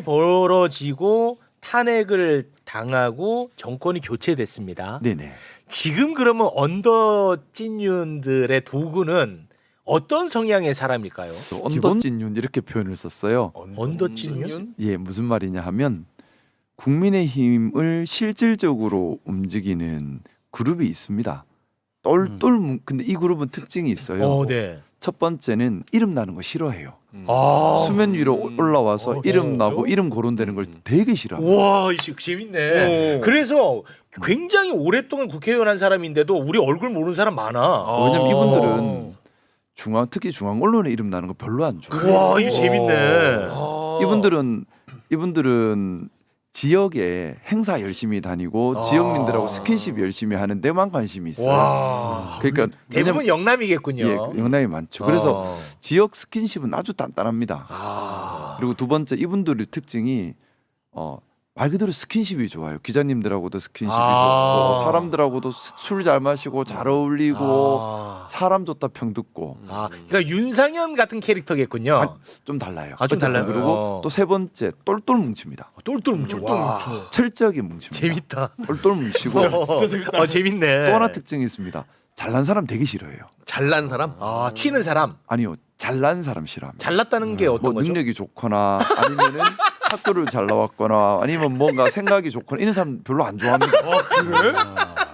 벌어지고 탄핵을 당하고 정권이 교체됐습니다. 네네. 지금 그러면 언더 찐윤들의 도구는 어떤 성향의 사람일까요? 언더진윤 이렇게 표현을 썼어요. 언더 찐윤? 예, 무슨 말이냐 하면 국민의힘을 실질적으로 움직이는 그룹이 있습니다. 똘똘 뭉- 근데 이 그룹은 특징이 있어요. 어, 네. 첫 번째는 이름 나는 거 싫어해요. 아, 수면 위로 올라와서 어, 이름 진짜요? 나고 이름 거론되는 걸 되게 싫어해요. 와, 이거 재밌네. 그래서 굉장히 오랫동안 국회의원 한 사람인데도 우리 얼굴 모르는 사람 많아. 왜냐면 어. 이분들은 중앙 특히 중앙 언론에 이름 나는 거 별로 안 좋아해요. 와, 이거 재밌네. 이분들은 이분들은 지역에 행사 열심히 다니고 아. 지역민들하고 스킨십 열심히 하는 데만 관심이 있어요. 와. 그러니까 대부분 영남이겠군요. 예, 영향이 많죠. 그래서 어. 지역 스킨십은 아주 단단합니다. 아. 그리고 두 번째 이분들의 특징이 어, 말 그대로 스킨십이 좋아요. 기자님들하고도 스킨십이 아. 좋고 사람들하고도 술 잘 마시고 잘 어울리고 아. 사람 좋다 평 듣고 아, 그러니까 윤상현 같은 캐릭터겠군요. 아, 좀 달라요. 아, 좀 어쨌든 달라요? 그리고 어. 또 세 번째 똘똘 뭉칩니다. 똘똘 뭉쳐. 와. 철저하게 뭉칩니다. 재밌다. 똘똘 뭉치고 어, 재밌네. 또 하나 특징이 있습니다. 잘난 사람 되게 싫어해요. 잘난 사람? 아, 튀는 사람. 아니요, 잘난 사람 싫어합니다. 잘났다는 게 어떤 뭐 거죠? 능력이 좋거나 아니면은 학교를 잘 나왔거나 아니면 뭔가 생각이 좋거나 이런 사람 별로 안 좋아합니다.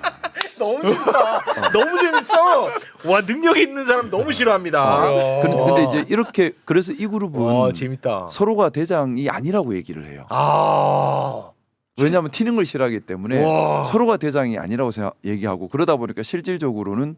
너무 재밌다. 너무 재밌어. 와, 능력 있는 사람 너무 싫어합니다. 근데, 근데 이제 이렇게 그래서 이 그룹은 와, 재밌다. 서로가 대장이 아니라고 얘기를 해요. 아. 왜냐하면 튀는 걸 싫어하기 때문에 와. 서로가 대장이 아니라고 생각, 얘기하고 그러다 보니까 실질적으로는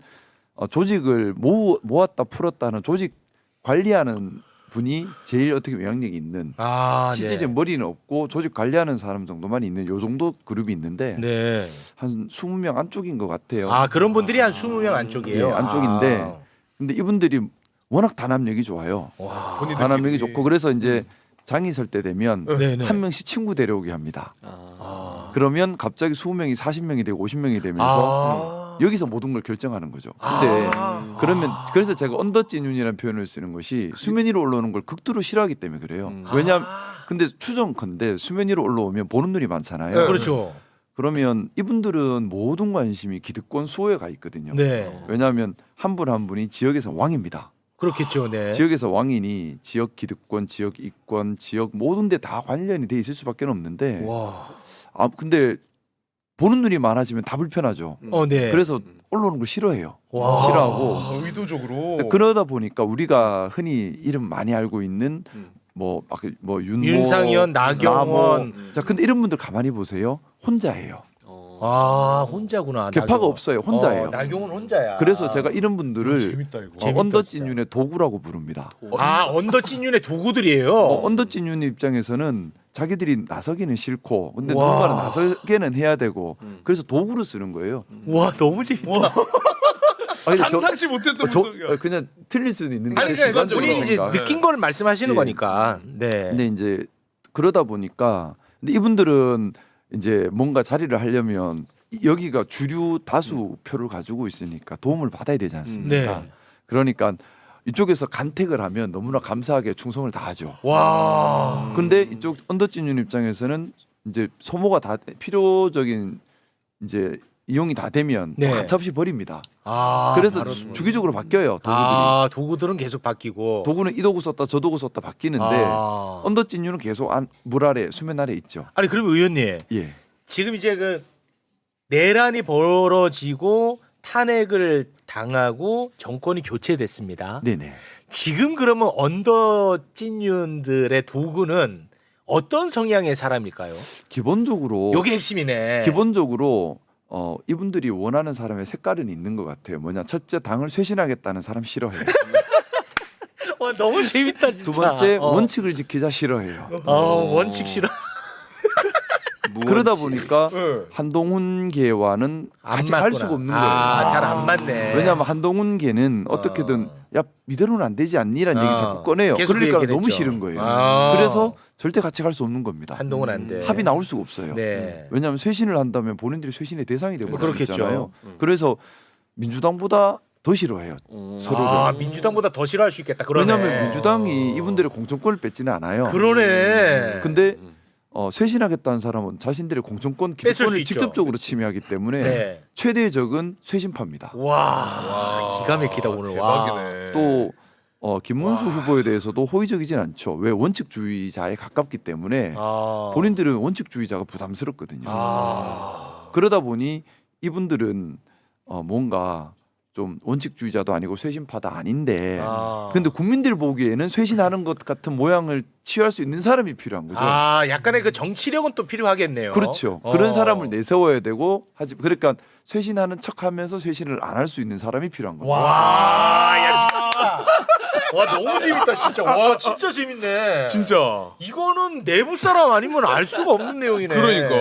어, 조직을 모, 모았다 풀었다는 조직 관리하는 분이 제일 어떻게 영향력이 있는 아, 실질적 머리는 없고 조직 관리하는 사람 정도만 있는 요 정도 그룹이 있는데 네. 한 20명 안쪽인 것 같아요. 아, 그런 분들이 한 20명 안쪽이에요. 예, 안쪽인데 아. 근데 이분들이 워낙 단합력이 좋아요. 와. 단합력이 좋고 그래서 이제 장이 설 때 되면 네 네. 한 명씩 친구 데려오게 합니다. 아. 그러면 갑자기 20명이 40명이 되고 50명이 되면서 아. 여기서 모든 걸 결정하는 거죠. 근데 아. 그러면 그래서 제가 언더찐윤이라는 표현을 쓰는 것이 수면 위로 올라오는 걸 극도로 싫어하기 때문에 그래요. 음. 왜냐하면 아. 근데 추정컨대 수면 위로 올라오면 보는 눈이 많잖아요. 네. 그렇죠. 그러면 이분들은 모든 관심이 기득권 수호에 가 있거든요. 네. 왜냐하면 한 분 한 분이 지역에서 왕입니다. 그렇겠죠. 네. 지역에서 왕이니 지역 기득권, 지역 이권, 지역 모든 데 다 관련이 돼 있을 수밖에 없는데 와. 아 근데 보는 눈이 많아지면 다 불편하죠. 어, 네. 그래서 올라오는 걸 싫어해요. 와. 싫어하고 아, 의도적으로. 그러다 보니까 우리가 흔히 이름 많이 알고 있는 음. 뭐뭐 윤모, 윤상현, 나경원. 음. 자 근데 이런 분들 가만히 보세요. 혼자예요. 어. 아, 혼자구나. 개파가 나경원. 없어요. 혼자예요. 어, 나경원 혼자야. 그래서 제가 이런 분들을 재밌다 이거. 어, 재밌다, 언더찐윤의 도구라고 부릅니다. 아, 언더 찐윤의 도구들이에요. 어, 언더찐윤 입장에서는 자기들이 나서기는 싫고 근데 와. 누군가는 나서게는 해야 되고 음. 그래서 도구로 쓰는 거예요. 와, 너무 재밌다. 아, 저- 상상치 못했던 어, 저- 분석이야. 어, 그냥 틀릴 수도 있는데 아니, 그 그러니까 우리 이제 생각. 네. 느낀 걸 말씀하시는 예. 거니까. 네. 근데 이제 그러다 보니까 근데 이분들은 이제 뭔가 자리를 하려면 이- 여기가 주류 다수 표를 가지고 있으니까 도움을 받아야 되지 않습니까? 네. 그러니까 이쪽에서 간택을 하면 너무나 감사하게 충성을 다하죠. 와. 근데 이쪽 언더찐윤 입장에서는 이제 소모가 다 필요적인 이제 이용이 다 되면 네. 가차없이 버립니다. 아, 그래서 바로 주- 주기적으로 바뀌어요 도구들이. 아, 도구들은 계속 바뀌고. 도구는 이 도구 썼다 저 도구 썼다 바뀌는데 아. 언더찐윤은 계속 안, 물 아래 수면 아래 있죠. 아니 그럼 의원님 예. 지금 이제 그 내란이 벌어지고 탄핵을 당하고 정권이 교체됐습니다. 네네. 지금 그러면 언더 찐윤들의 도구는 어떤 성향의 사람일까요? 기본적으로 요게 핵심이네. 기본적으로 어 이분들이 원하는 사람의 색깔은 있는 것 같아요. 뭐냐 첫째 당을 쇄신하겠다는 사람 싫어해요. 와, 너무 재밌다 진짜. 두 번째 어. 원칙을 지키자 싫어해요. 어, 원칙 싫어. 그러다 보니까 네. 한동훈계와는 안 같이 갈 맞구나. 수가 없는 아, 거예요. 잘 안 맞네. 왜냐하면 한동훈계는 어떻게든 야 이대로는 안 되지 않니라는 어. 얘기 자꾸 꺼내요. 계속 그 그러니까 얘기를 너무 했죠. 싫은 거예요. 아. 그래서 절대 같이 갈 수 없는 겁니다. 한동훈 안 돼. 합이 나올 수가 없어요. 네. 왜냐하면 쇄신을 한다면 본인들이 쇄신의 대상이 되고 그렇겠죠. 있잖아요. 음. 그래서 민주당보다 더 싫어해요. 음. 서로를. 아 민주당보다 더 싫어할 수 있겠다. 그러네. 왜냐하면 민주당이 이분들의 공천권을 뺏지는 않아요. 그러네. 근데 어, 쇄신하겠다는 사람은 자신들의 공천권 수 기득권을 있죠. 직접적으로 침해하기 때문에 네. 최대의 적은 쇄신파입니다. 와, 와, 기가 막히다 오늘. 와. 대박이네. 또 어, 김문수 와. 후보에 대해서도 호의적이진 않죠. 왜 원칙주의자에 가깝기 때문에 아. 본인들은 원칙주의자가 부담스럽거든요. 아. 그러다 보니 이분들은 어, 뭔가 좀 원칙주의자도 아니고 쇄신파다 아닌데 아. 근데 국민들 보기에는 쇄신하는 것 같은 모양을 취할 수 있는 사람이 필요한 거죠. 아, 약간의 그 정치력은 또 필요하겠네요. 그렇죠. 어. 그런 사람을 내세워야 되고 하지 그러니까 쇄신하는 척하면서 쇄신을 안 할 수 있는 사람이 필요한 거죠. 와, 야 미치다. 와 너무 재밌다 진짜. 와 진짜 재밌네. 진짜. 이거는 내부 사람 아니면 알 수가 없는 내용이네. 그러니까.